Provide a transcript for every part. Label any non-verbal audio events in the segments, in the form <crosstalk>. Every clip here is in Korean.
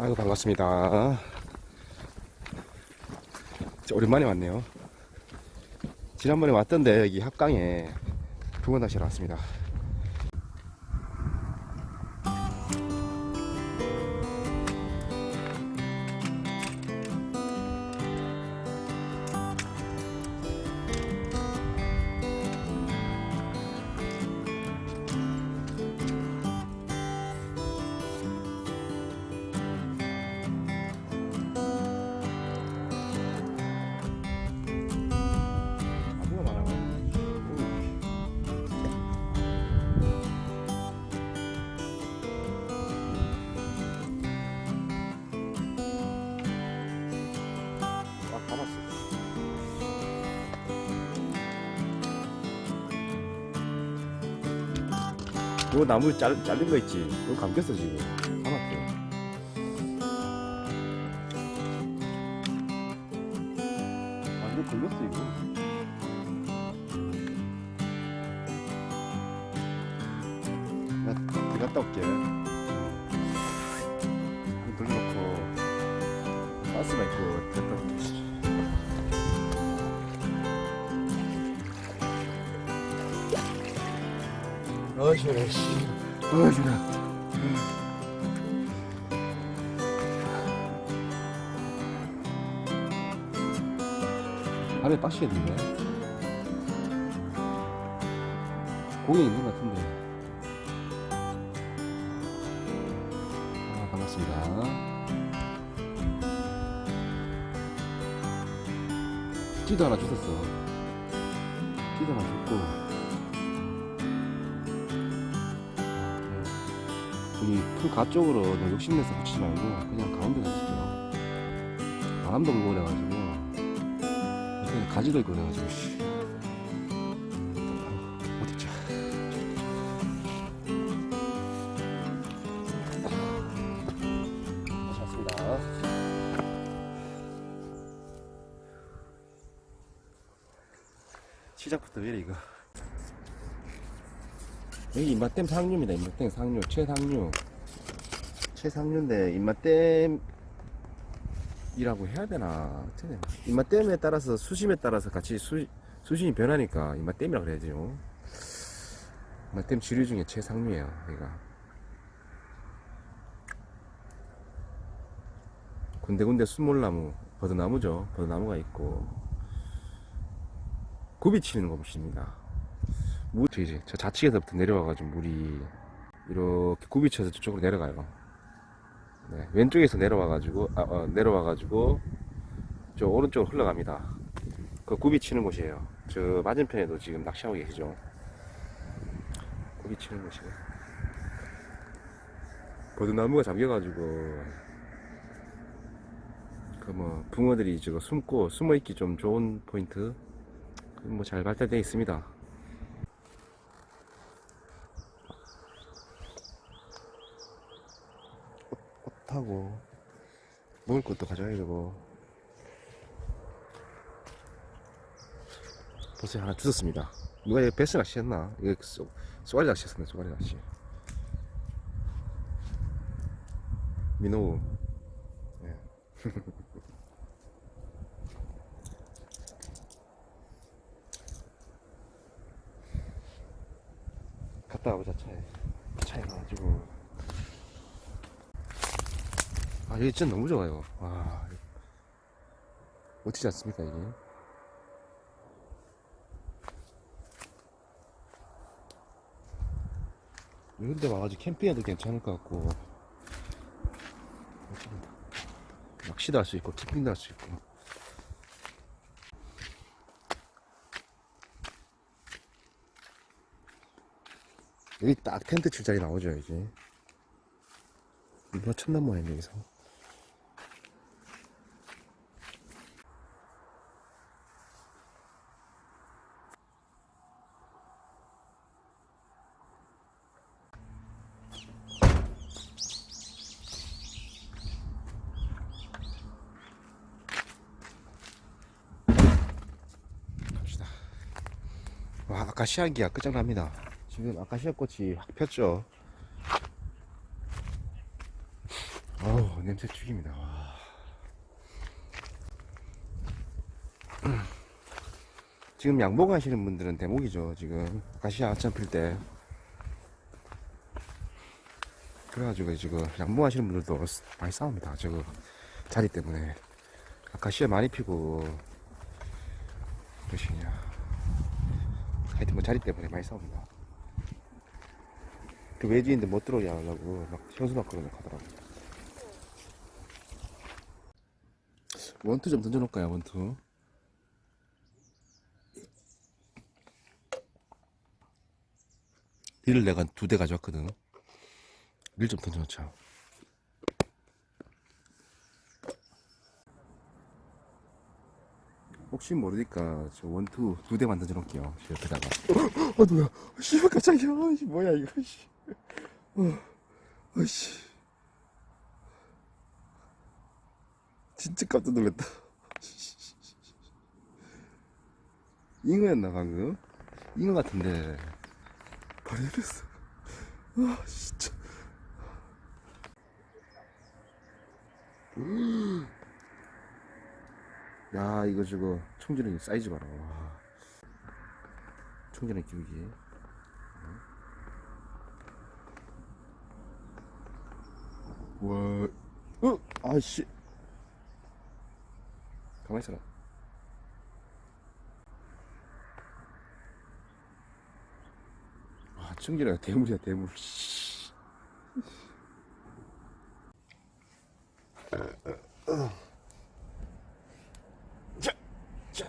아이고 반갑습니다. 오랜만에 왔네요. 지난번에 왔던데 여기 합강에 붕어 낚시를 왔습니다. 요 나무 잘, 잘린 거 있지? 이거 감겼어 지금. 감았대. 아 이거 걸렸어 이거. 나 들어갔다 올게. 한 돌려놓고 가스만 어시래 씨. 어시래. 발에 빡시겠는데? 고기 있는 것 같은데. 아, 반갑습니다. 찌도 하나 주셨어. 찌도 하나 줬고. 여기 풀 가 쪽으로 너무 욕심내서 붙이지 말고 그냥 가운데다 붙여. 바람도 불고 그래가지고. 여기 가지도 있고 그래가지고. 자. 잘습니다 시작부터 왜 이래 이거 여기 입맛댐 상류입니다 입맛댐 상류 최상류 최상류인데 입맛댐이라고 해야 되나? 입맛댐에 따라서 수심에 따라서 같이 수, 수심이 변하니까 입맛댐이라고 그래야죠 입맛댐 지류 중에 최상류예요 여기가. 군데군데 순몰나무 버드나무죠. 버드나무가 있고. 굽이 치는 곳입니다. 물, 저 이제 저 좌측에서부터 내려와가지고 물이 이렇게 굽이 쳐서 저쪽으로 내려가요. 네, 왼쪽에서 내려와가지고, 아, 어, 내려와가지고, 저 오른쪽으로 흘러갑니다. 그 굽이 치는 곳이에요. 저 맞은편에도 지금 낚시하고 계시죠. 굽이 치는 곳이에요. 버드나무가 잠겨가지고, 그 뭐, 붕어들이 저거 숨고, 숨어있기 좀 좋은 포인트, 뭐 잘 발달되어 있습니다. 타고. 먹을 것도 가져야 되고. 벌써 하나 주웠습니다. 누가 이거 베스 낚시 했나? 이거 쏘, 쏘가리 낚시 했었네 쏘가리 낚시. 민호우 예. <laughs> 갔다 와보자 차에. 차에 가가지고 아 여기 진짜 너무 좋아요. 와. 멋지지 않습니까 이게? 이런 데 와가지고 캠핑해도 괜찮을 것 같고. 낚시도 할 수 있고 캠핑도 할 수 있고. 여기 딱 텐트 칠 자리 나오죠 이제. 누가 쳤나 모양이네 여기서 아카시아기야 끝장납니다 지금 아카시아 꽃이 확 폈죠 어우 냄새 죽입니다. 와. 지금 양복 하시는 분들은 대목이죠. 지금 가시아 아침 필 때. 그래가지고 지금 양복 하시는 분들도 많이 싸웁니다. 저거 자리 때문에. 아카시아 많이 피고 그러시냐. 하여튼 뭐 자리 때문에 많이 싸웁니다. 그 외지인데 못 들어오게 하려고 막 현수 막 그러고 하더라고. 원투 좀 던져놓을까요, 원투? 릴을 내가 두 대 가져왔거든. 릴 좀 던져놓자. 혹시 모르니까 저 원투 두 대만 던져놓을게요. 저 옆에다가. 어, 어 뭐야? 씨발 깜짝이야. 어, 씨, 뭐야 이거? 씨. 어, 어씨. 진짜 깜짝 놀랐다. 잉어였나 방금? 잉어 같은데 바로 옆에서 아 진짜 야 이거 저거 청진이 사이즈 봐라 와. 청진의 기울기 와, 어, 아씨, 가만 있어라. 아, 청진아 대물이야 대물. 씨. 자, 자.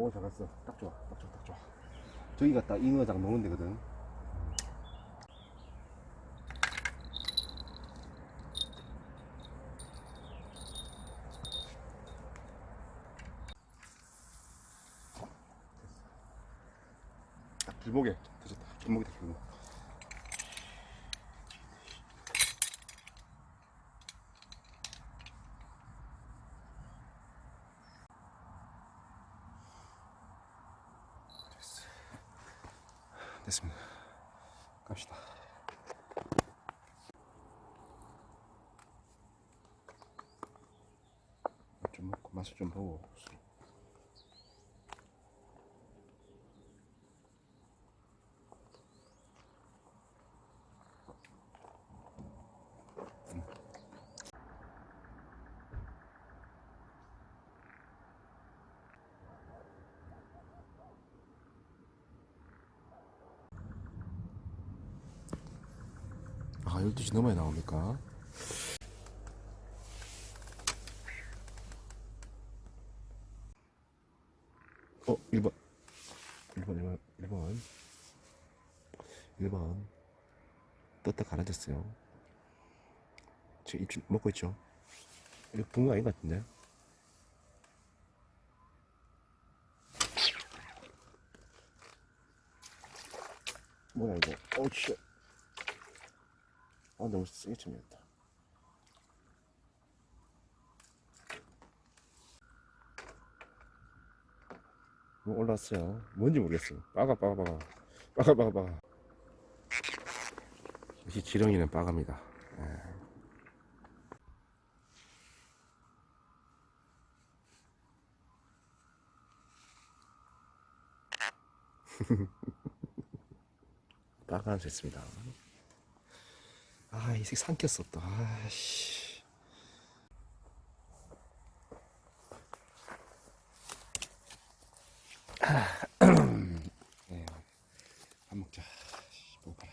오, 잘했어. 딱 좋아, 딱 좋아, 딱 좋아. 저기가 딱 잉어장 먹는 데거든. 딱 길목에 터졌다. 길목이다, 길목. 됐습니다. 갑시다. 좀 먹고 맛을 좀 보고. 아, 12시 넘어야 나옵니까? 어, 1번. 1번, 1번, 1번. 1번. 떴다 가라졌어요. 지금 입 먹고 있죠? 이거 붕어 아닌 것 같은데? 뭐야, 이거. 어우, 씨. 아 너무 세게 쳤다 올라왔어요 뭔지 모르겠어 빠가 빠가 빠가 빠가 빠가 빠가 역시 지렁이는 빠갑니다 예. <laughs> 빠가는 됐습니다 아, 이 색 삼켰어 또. 아씨. 네, 밥 먹자. 씨, 먹어봐라.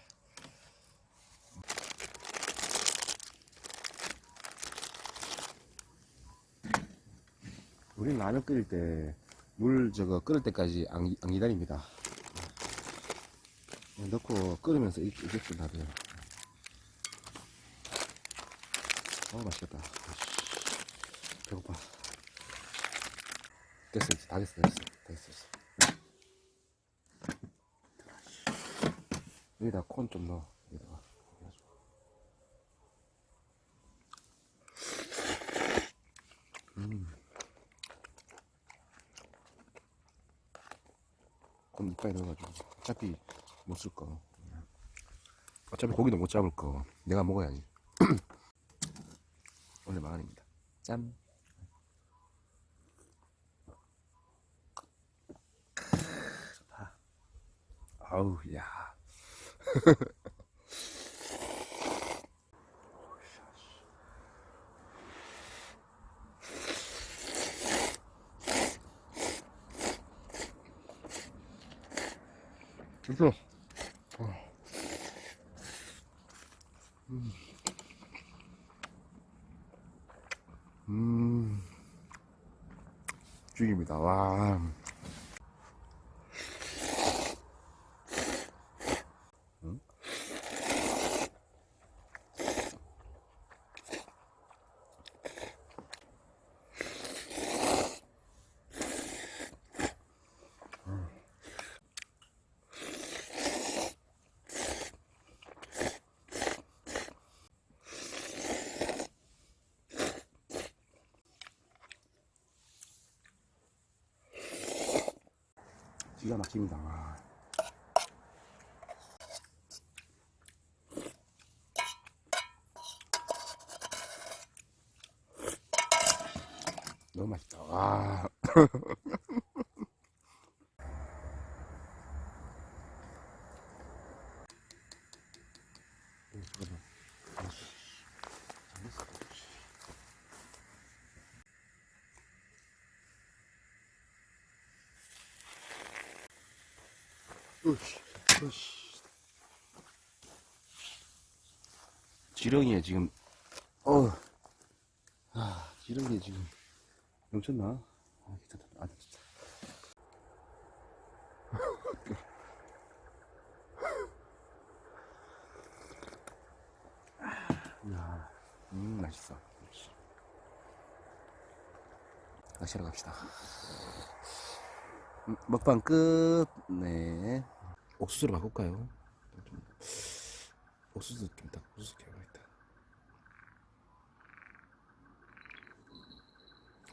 우리는 라면 끓일 때 물 저거 끓을 때까지 안, 안 기다립니다. 넣고 끓으면서 이렇게 이렇게 놔둬요. 어 맛있겠다. 배고파. 됐어 이제 다 됐어 됐어 다 됐어 됐어 여기다 콘 좀 넣어. 여기다가. 콘 이빨에 넣어가지고. 어차피 못 쓸 거. 어차피 고기도 못 잡을 거. 내가 먹어야지. <clears throat> 오늘 만원입니다. 짠. 아우 야 됐어 기가 막힙니다 와. 너무 맛있다 와. <laughs> 지렁이에 지금, 어, 아, 지렁이에 지금 넘쳤나? 아, 괜찮다. 아, 진짜. <laughs> 야, 음, 맛있어. 역시. 낚시하러 갑시다. 음, 먹방 끝. 네. 옥수수로 바꿀까요? 좀, 옥수수 좀 딱 옥수수 개발했다.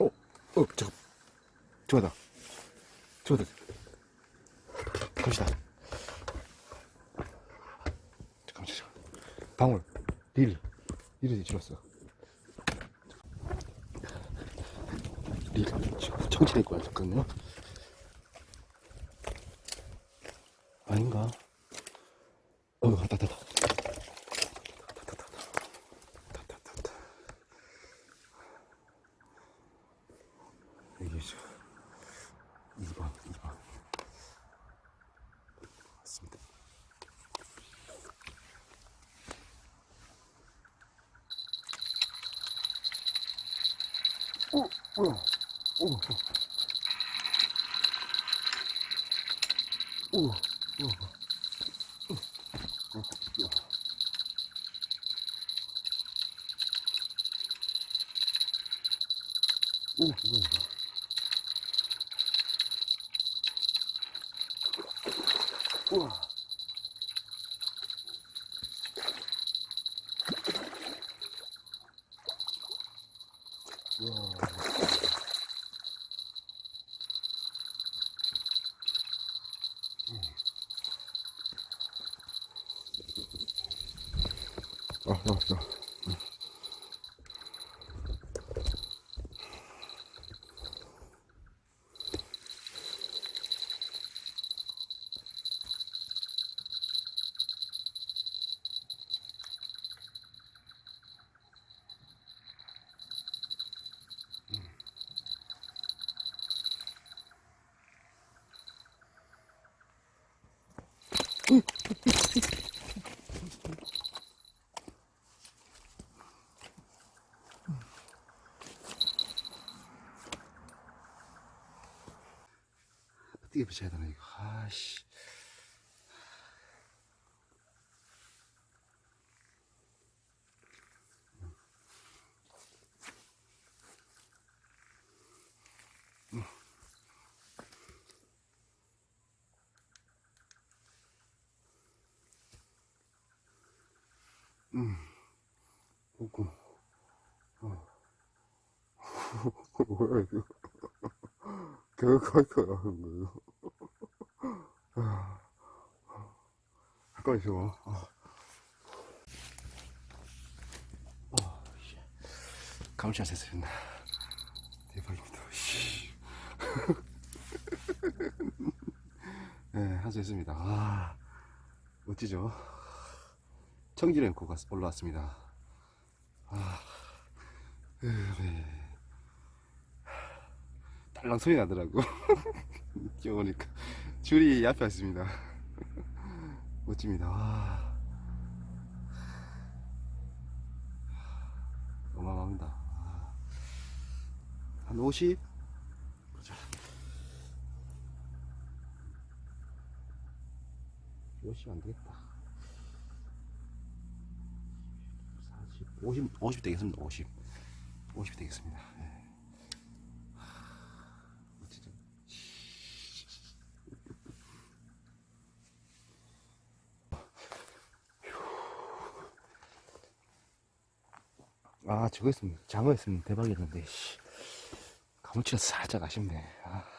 어, 어, 잠깐. 저거다. 저거다. 갑시다. 잠깐만, 잠깐. 방울, 릴, 릴이 질렀어. 릴, 청진일 거야, 잠깐만요. 아닌가? 어, 왔다, 왔다, 왔다 왔다, 왔다. 왔다, 왔다, 왔다. 여기 있어. 2번, 2번. 맞습니다. 오, 뭐야? 오, 오, 오, 오. 오, 뭐야? 우와. 아, 나왔어. 붙여야 되나, 이거. 아씨. 음. 오고. 어. 뭐야, 이거. 개가까이 나는 거예요. 가까이서 와. 아. 아, 씨. 감시 안 쳤습니다. 대박입니다. 네, 씨. <laughs> 네, 한수 했습니다. 아, 멋지죠? 청지를 입고 올라왔습니다. 아, 네. 달랑 소리 나더라고. <laughs> 귀여우니까. 줄이 앞에 왔습니다. 멋집니다. 와. 어마어마합니다. 아. 한 50? 보자. 50 안 되겠다. 40, 50, 50 되겠습니다. 50. 50 되겠습니다. 예. 아, 저거 했으면, 장어 했으면 대박이었는데, 씨. 가무치가 살짝 아쉽네. 아.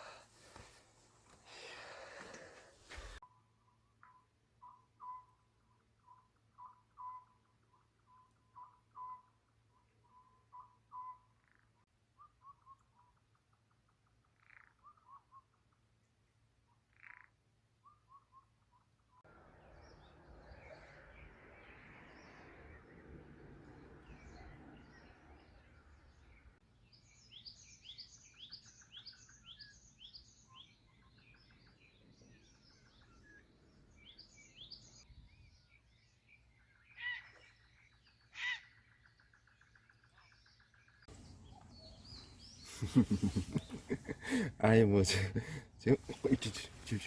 <laughs> 아니 뭐 지금 지금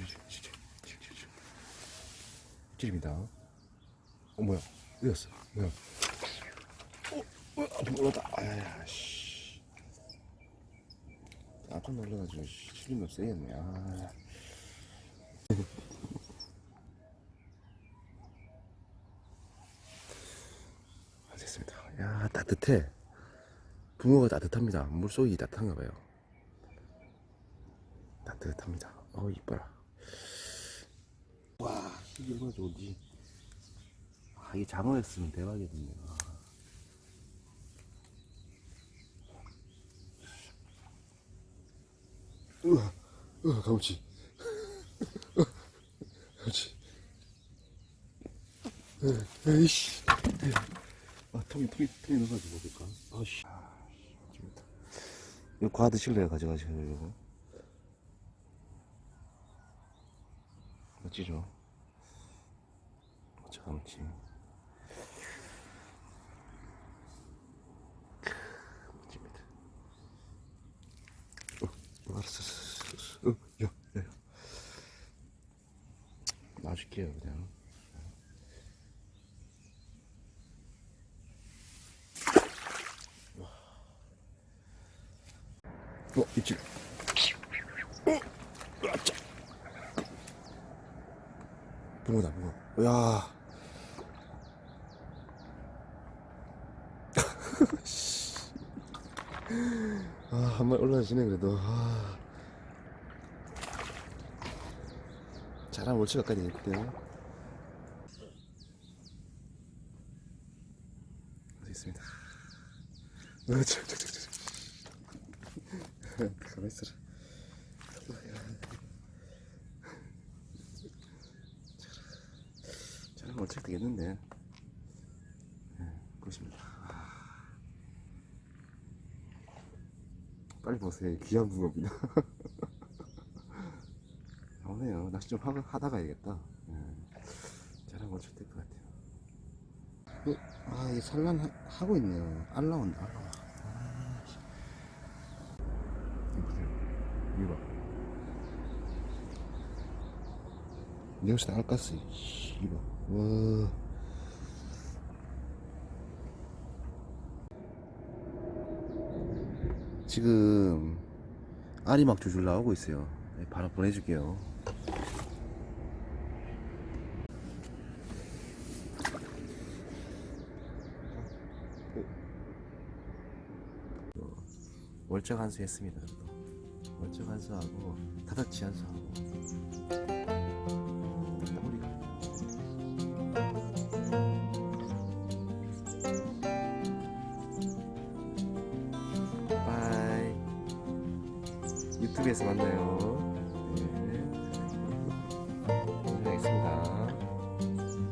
찌입니다. 어 뭐야? 어디갔어? 뭐야? 어, 어 아, 뭐야? 앞에 올라다. 아야 씨. 앞에 올라가지고 찌림이 없어야겠네. 아. 됐습니다. 야 따뜻해. 붕어가 따뜻합니다. 물속이 따뜻한가 봐요. 따뜻합니다. 어, 이뻐라. 와, 이게 얼마나. 아, 이게 장어였으면 대박이겠네. 아. 우와, 우와, 가무치. <laughs> 가무치. 에이씨. 아, 통이, 통이, 통이 넣어가지고 볼까? 아씨. 이거 과 드실래요? 가져가시고, 이거. 멋지죠? 자, 감치. 크, 멋집니다. 어, 알았어. 어, 야, 야, 야. 놔줄게요, 그냥. 어, 입질. 어, 아짜. 붕어다, 붕어. 야. <laughs> 아, 한 마리 올라지네, 그래도. 아. 잘한 월치가까지 있거든요. 어디 있습니다. 있어라. 잘하면 어쩔 되겠는데. 네, 그렇습니다. 아. 빨리 보세요. 귀한 붕어입니다. <laughs> 나오네요. 낚시 좀 하고, 하다 가야겠다. 네. 잘하면 어쩔 될것 같아요. 어, 아, 이 산란 하- 하고 있네요. 알 나온다, 알 나와. 아, 씨. 이거 보세요. 이거 봐. 내 옷에 나갈 깠어. 이거. 와. 지금 알이 막 줄줄 나오고 있어요. 네, 바로 보내줄게요. 월적 한수 했습니다. 월적 한수하고 타닥치 한수하고